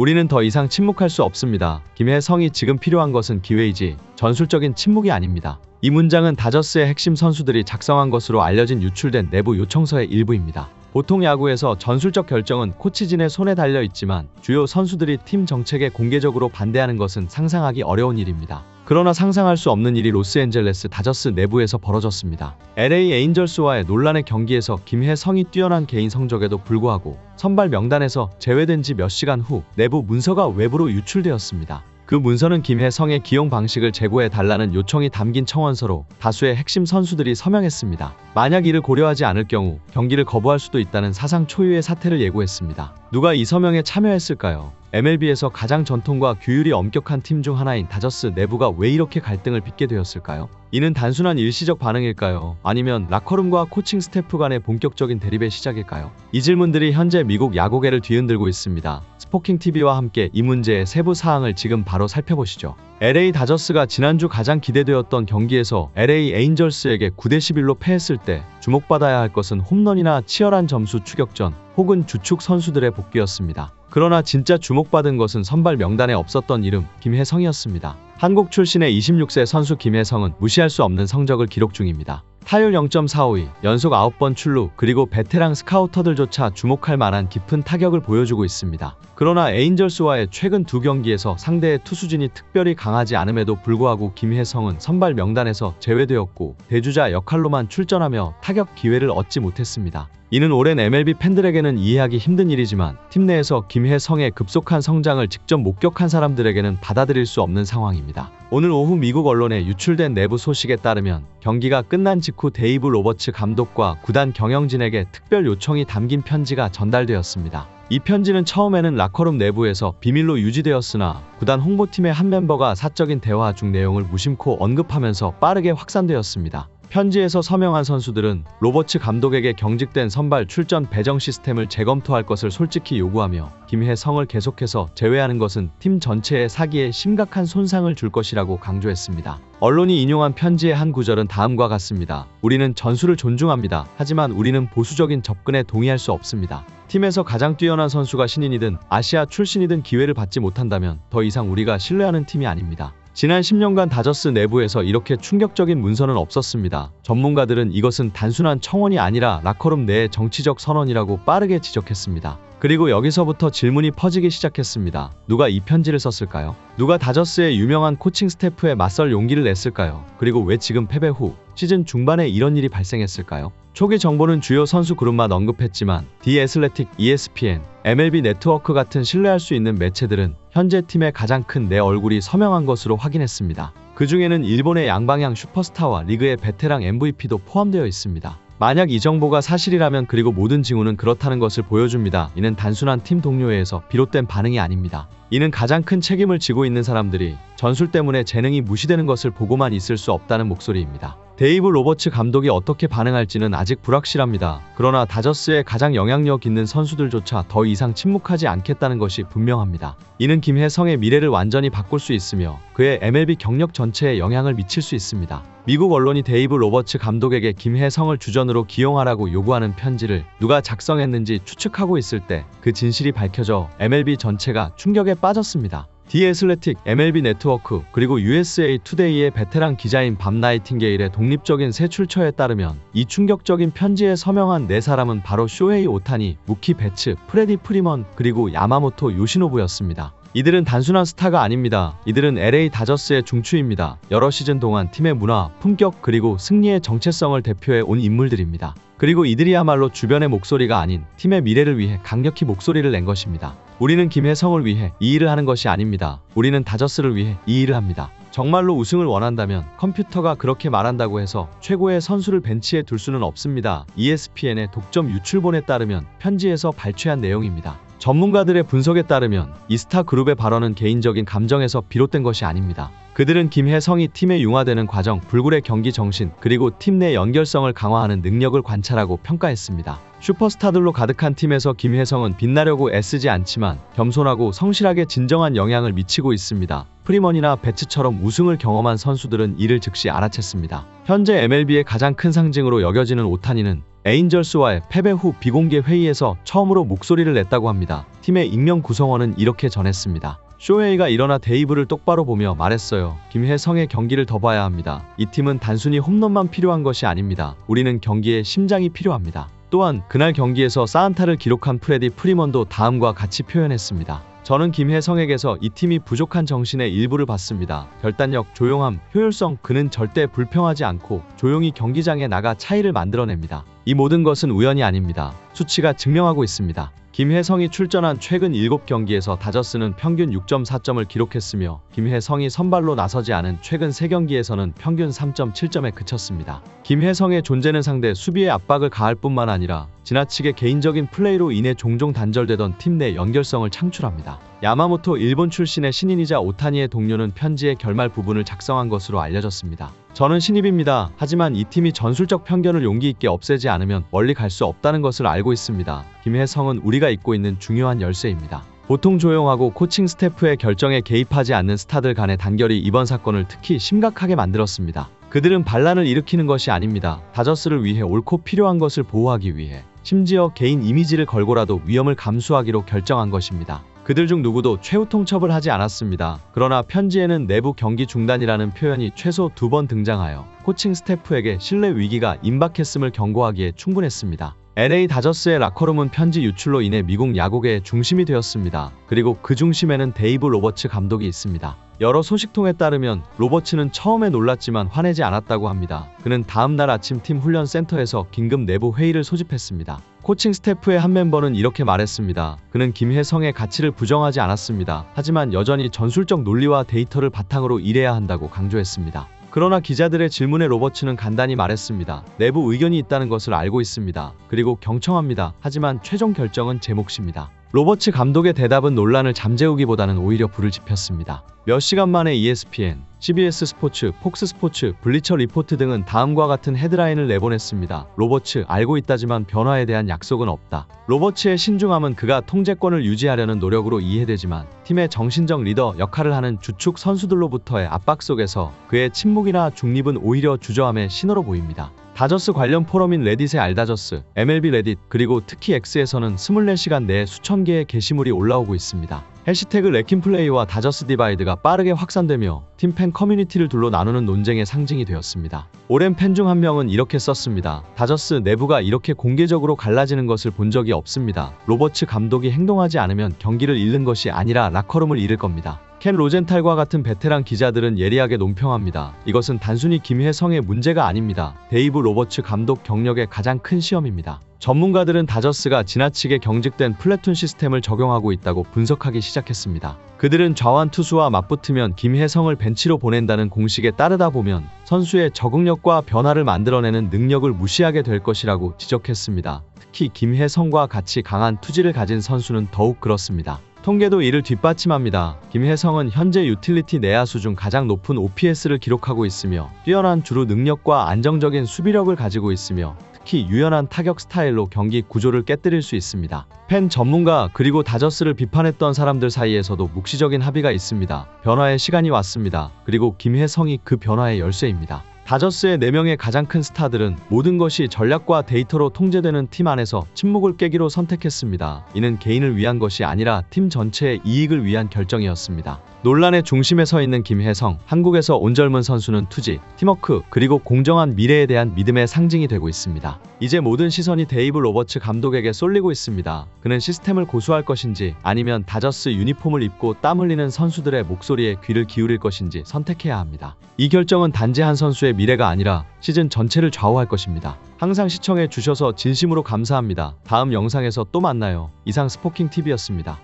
우리는 더 이상 침묵할 수 없습니다. 김혜성이 지금 필요한 것은 기회이지 전술적인 침묵이 아닙니다. 이 문장은 다저스의 핵심 선수들이 작성한 것으로 알려진 유출된 내부 요청서의 일부입니다. 보통 야구에서 전술적 결정은 코치진의 손에 달려 있지만 주요 선수들이 팀 정책에 공개적으로 반대하는 것은 상상하기 어려운 일입니다. 그러나 상상할 수 없는 일이 로스앤젤레스 다저스 내부에서 벌어졌습니다. LA 에인절스와의 논란의 경기에서 김혜성이 뛰어난 개인 성적에도 불구하고 선발 명단에서 제외된 지 몇 시간 후 내부 문서가 외부로 유출되었습니다. 그 문서는 김혜성의 기용 방식을 제고해 달라는 요청이 담긴 청원서로 다수의 핵심 선수들이 서명했습니다. 만약 이를 고려하지 않을 경우 경기를 거부할 수도 있다는 사상 초유의 사태를 예고했습니다. 누가 이 서명에 참여했을까요? MLB에서 가장 전통과 규율이 엄격한 팀 중 하나인 다저스 내부가 왜 이렇게 갈등을 빚게 되었을까요? 이는 단순한 일시적 반응일까요? 아니면 라커룸과 코칭 스태프 간의 본격적인 대립의 시작일까요? 이 질문들이 현재 미국 야구계를 뒤흔들고 있습니다. 스포킹 TV와 함께 이 문제의 세부 사항을 지금 바로 살펴보시죠. LA 다저스가 지난주 가장 기대되었던 경기에서 LA 에인절스에게 9대 11로 패했을 때 주목받아야 할 것은 홈런이나 치열한 점수 추격전 혹은 주축 선수들의 복귀였습니다. 그러나 진짜 주목받은 것은 선발 명단에 없었던 이름 김혜성이었습니다. 한국 출신의 26세 선수 김혜성은 무시할 수 없는 성적을 기록 중입니다. 타율 0.45위, 연속 9번 출루, 그리고 베테랑 스카우터들조차 주목할 만한 깊은 타격을 보여주고 있습니다. 그러나 에인절스와의 최근 두 경기에서 상대의 투수진이 특별히 강하지 않음에도 불구하고 김혜성은 선발 명단에서 제외되었고 대주자 역할로만 출전하며 타격 기회를 얻지 못했습니다. 이는 오랜 MLB 팬들에게는 이해하기 힘든 일이지만 팀 내에서 김혜성의 급속한 성장을 직접 목격한 사람들에게는 받아들일 수 없는 상황입니다. 오늘 오후 미국 언론에 유출된 내부 소식에 따르면 경기가 끝난 직후 데이브 로버츠 감독과 구단 경영진에게 특별 요청이 담긴 편지가 전달되었습니다. 이 편지는 처음에는 라커룸 내부에서 비밀로 유지되었으나 구단 홍보팀의 한 멤버가 사적인 대화 중 내용을 무심코 언급하면서 빠르게 확산되었습니다. 편지에서 서명한 선수들은 로버츠 감독에게 경직된 선발 출전 배정 시스템을 재검토할 것을 솔직히 요구하며 김혜성을 계속해서 제외하는 것은 팀 전체의 사기에 심각한 손상을 줄 것이라고 강조했습니다. 언론이 인용한 편지의 한 구절은 다음과 같습니다. 우리는 전술을 존중합니다. 하지만 우리는 보수적인 접근에 동의할 수 없습니다. 팀에서 가장 뛰어난 선수가 신인이든 아시아 출신이든 기회를 받지 못한다면 더 이상 우리가 신뢰하는 팀이 아닙니다. 지난 10년간 다저스 내부에서 이렇게 충격적인 문서는 없었습니다. 전문가들은 이것은 단순한 청원이 아니라 라커룸 내의 정치적 선언이라고 빠르게 지적했습니다. 그리고 여기서부터 질문이 퍼지기 시작했습니다. 누가 이 편지를 썼을까요? 누가 다저스의 유명한 코칭 스태프에 맞설 용기를 냈을까요? 그리고 왜 지금 패배 후 시즌 중반에 이런 일이 발생했을까요? 초기 정보는 주요 선수 그룹만 언급했지만 디 애슬레틱, ESPN, MLB 네트워크 같은 신뢰할 수 있는 매체들은 현재 팀의 가장 큰 내 얼굴이 서명한 것으로 확인했습니다. 그 중에는 일본의 양방향 슈퍼스타와 리그의 베테랑 MVP도 포함되어 있습니다. 만약 이 정보가 사실이라면 그리고 모든 징후는 그렇다는 것을 보여줍니다. 이는 단순한 팀 동료회에서 비롯된 반응이 아닙니다. 이는 가장 큰 책임을 지고 있는 사람들이 전술 때문에 재능이 무시되는 것을 보고만 있을 수 없다는 목소리입니다. 데이브 로버츠 감독이 어떻게 반응할지는 아직 불확실합니다. 그러나 다저스의 가장 영향력 있는 선수들조차 더 이상 침묵하지 않겠다는 것이 분명합니다. 이는 김혜성의 미래를 완전히 바꿀 수 있으며 그의 MLB 경력 전체에 영향을 미칠 수 있습니다. 미국 언론이 데이브 로버츠 감독에게 김혜성을 주전으로 기용하라고 요구하는 편지를 누가 작성했는지 추측하고 있을 때 그 진실이 밝혀져 MLB 전체가 충격에 빠졌습니다. 디 애슬레틱, MLB 네트워크, 그리고 USA 투데이의 베테랑 기자인 밤 나이팅게일의 독립적인 새 출처에 따르면 이 충격적인 편지에 서명한 네 사람은 바로 쇼헤이 오타니, 무키 베츠, 프레디 프리먼, 그리고 야마모토 요시노부였습니다. 이들은 단순한 스타가 아닙니다. 이들은 LA 다저스의 중추입니다. 여러 시즌 동안 팀의 문화, 품격 그리고 승리의 정체성을 대표해 온 인물들입니다. 그리고 이들이야말로 주변의 목소리가 아닌 팀의 미래를 위해 강력히 목소리를 낸 것입니다. 우리는 김혜성을 위해 이 일을 하는 것이 아닙니다. 우리는 다저스를 위해 이 일을 합니다. 정말로 우승을 원한다면 컴퓨터가 그렇게 말한다고 해서 최고의 선수를 벤치에 둘 수는 없습니다. ESPN의 독점 유출본에 따르면 편지에서 발췌한 내용입니다. 전문가들의 분석에 따르면 이스타 그룹의 발언은 개인적인 감정에서 비롯된 것이 아닙니다. 그들은 김혜성이 팀에 융화되는 과정, 불굴의 경기 정신, 그리고 팀 내 연결성을 강화하는 능력을 관찰하고 평가했습니다. 슈퍼스타들로 가득한 팀에서 김혜성은 빛나려고 애쓰지 않지만 겸손하고 성실하게 진정한 영향을 미치고 있습니다. 프리먼이나 배츠처럼 우승을 경험한 선수들은 이를 즉시 알아챘습니다. 현재 MLB의 가장 큰 상징으로 여겨지는 오타니는 에인절스와의 패배 후 비공개 회의에서 처음으로 목소리를 냈다고 합니다. 팀의 익명 구성원은 이렇게 전했습니다. 쇼헤이가 일어나 데이브를 똑바로 보며 말했어요. 김혜성의 경기를 더 봐야 합니다. 이 팀은 단순히 홈런만 필요한 것이 아닙니다. 우리는 경기에 심장이 필요합니다. 또한 그날 경기에서 사안타를 기록한 프레디 프리먼도 다음과 같이 표현했습니다. 저는 김혜성에게서 이 팀이 부족한 정신의 일부를 봤습니다. 결단력, 조용함, 효율성, 그는 절대 불평하지 않고 조용히 경기장에 나가 차이를 만들어냅니다. 이 모든 것은 우연이 아닙니다. 수치가 증명하고 있습니다. 김혜성이 출전한 최근 7경기에서 다저스는 평균 6.4점을 기록했으며 김혜성이 선발로 나서지 않은 최근 3경기에서는 평균 3.7점에 그쳤습니다. 김혜성의 존재는 상대 수비에 압박을 가할 뿐만 아니라 지나치게 개인적인 플레이로 인해 종종 단절되던 팀 내 연결성을 창출합니다. 야마모토 일본 출신의 신인이자 오타니의 동료는 편지의 결말 부분을 작성한 것으로 알려졌습니다. 저는 신입입니다. 하지만 이 팀이 전술적 편견을 용기 있게 없애지 않으면 멀리 갈 수 없다는 것을 알고 있습니다. 김혜성은 우리가 잇고 있는 중요한 열쇠입니다. 보통 조용하고 코칭 스태프의 결정에 개입하지 않는 스타들 간의 단결이 이번 사건을 특히 심각하게 만들었습니다. 그들은 반란을 일으키는 것이 아닙니다. 다저스를 위해 옳고 필요한 것을 보호하기 위해 심지어 개인 이미지를 걸고라도 위험을 감수하기로 결정한 것입니다. 그들 중 누구도 최후 통첩을 하지 않았습니다. 그러나 편지에는 내부 경기 중단이라는 표현이 최소 두 번 등장하여 코칭 스태프에게 신뢰 위기가 임박했음을 경고하기에 충분했습니다. LA 다저스의 라커룸은 편지 유출로 인해 미국 야구계의 중심이 되었습니다. 그리고 그 중심에는 데이브 로버츠 감독이 있습니다. 여러 소식통에 따르면 로버츠는 처음에 놀랐지만 화내지 않았다고 합니다. 그는 다음 날 아침 팀 훈련 센터에서 긴급 내부 회의를 소집했습니다. 코칭 스태프의 한 멤버는 이렇게 말했습니다. 그는 김혜성의 가치를 부정하지 않았습니다. 하지만 여전히 전술적 논리와 데이터를 바탕으로 일해야 한다고 강조했습니다. 그러나 기자들의 질문에 로버츠는 간단히 말했습니다. 내부 의견이 있다는 것을 알고 있습니다. 그리고 경청합니다. 하지만 최종 결정은 제 몫입니다. 로버츠 감독의 대답은 논란을 잠재우기보다는 오히려 불을 지폈습니다. 몇 시간 만에 ESPN, CBS 스포츠, 폭스 스포츠, 블리처 리포트 등은 다음과 같은 헤드라인을 내보냈습니다. 로버츠 알고 있다지만 변화에 대한 약속은 없다. 로버츠의 신중함은 그가 통제권을 유지하려는 노력으로 이해되지만 팀의 정신적 리더 역할을 하는 주축 선수들로부터의 압박 속에서 그의 침묵이나 중립은 오히려 주저함의 신호로 보입니다. 다저스 관련 포럼인 레딧의 알다저스, MLB 레딧, 그리고 특히 X에서는 24시간 내에 수천 개의 게시물이 올라오고 있습니다. 해시태그 레킨플레이와 다저스 디바이드가 빠르게 확산되며 팀팬 커뮤니티를 둘러 나누는 논쟁의 상징이 되었습니다. 오랜 팬 중 한 명은 이렇게 썼습니다. 다저스 내부가 이렇게 공개적으로 갈라지는 것을 본 적이 없습니다. 로버츠 감독이 행동하지 않으면 경기를 잃는 것이 아니라 라커룸을 잃을 겁니다. 켄 로젠탈과 같은 베테랑 기자들은 예리하게 논평합니다. 이것은 단순히 김혜성의 문제가 아닙니다. 데이브 로버츠 감독 경력의 가장 큰 시험입니다. 전문가들은 다저스가 지나치게 경직된 플래툰 시스템을 적용하고 있다고 분석하기 시작했습니다. 그들은 좌완 투수와 맞붙으면 김혜성을 벤치로 보낸다는 공식에 따르다 보면 선수의 적응력과 변화를 만들어내는 능력을 무시하게 될 것이라고 지적했습니다. 특히 김혜성과 같이 강한 투지를 가진 선수는 더욱 그렇습니다. 통계도 이를 뒷받침합니다. 김혜성은 현재 유틸리티 내야수 중 가장 높은 OPS를 기록하고 있으며 뛰어난 주루 능력과 안정적인 수비력을 가지고 있으며 특히 유연한 타격 스타일로 경기 구조를 깨뜨릴 수 있습니다. 팬 전문가 그리고 다저스를 비판했던 사람들 사이에서도 묵시적인 합의가 있습니다. 변화의 시간이 왔습니다. 그리고 김혜성이 그 변화의 열쇠입니다. 다저스의 4명의 가장 큰 스타들은 모든 것이 전략과 데이터로 통제되는 팀 안에서 침묵을 깨기로 선택했습니다. 이는 개인을 위한 것이 아니라 팀 전체의 이익을 위한 결정이었습니다. 논란의 중심에 서 있는 김혜성, 한국에서 온 젊은 선수는 투지, 팀워크, 그리고 공정한 미래에 대한 믿음의 상징이 되고 있습니다. 이제 모든 시선이 데이브 로버츠 감독에게 쏠리고 있습니다. 그는 시스템을 고수할 것인지 아니면 다저스 유니폼을 입고 땀 흘리는 선수들의 목소리에 귀를 기울일 것인지 선택해야 합니다. 이 결정은 단지 한 선수의 미래가 아니라 시즌 전체를 좌우할 것입니다. 항상 시청해 주셔서 진심으로 감사합니다. 다음 영상에서 또 만나요. 이상 스포킹TV였습니다.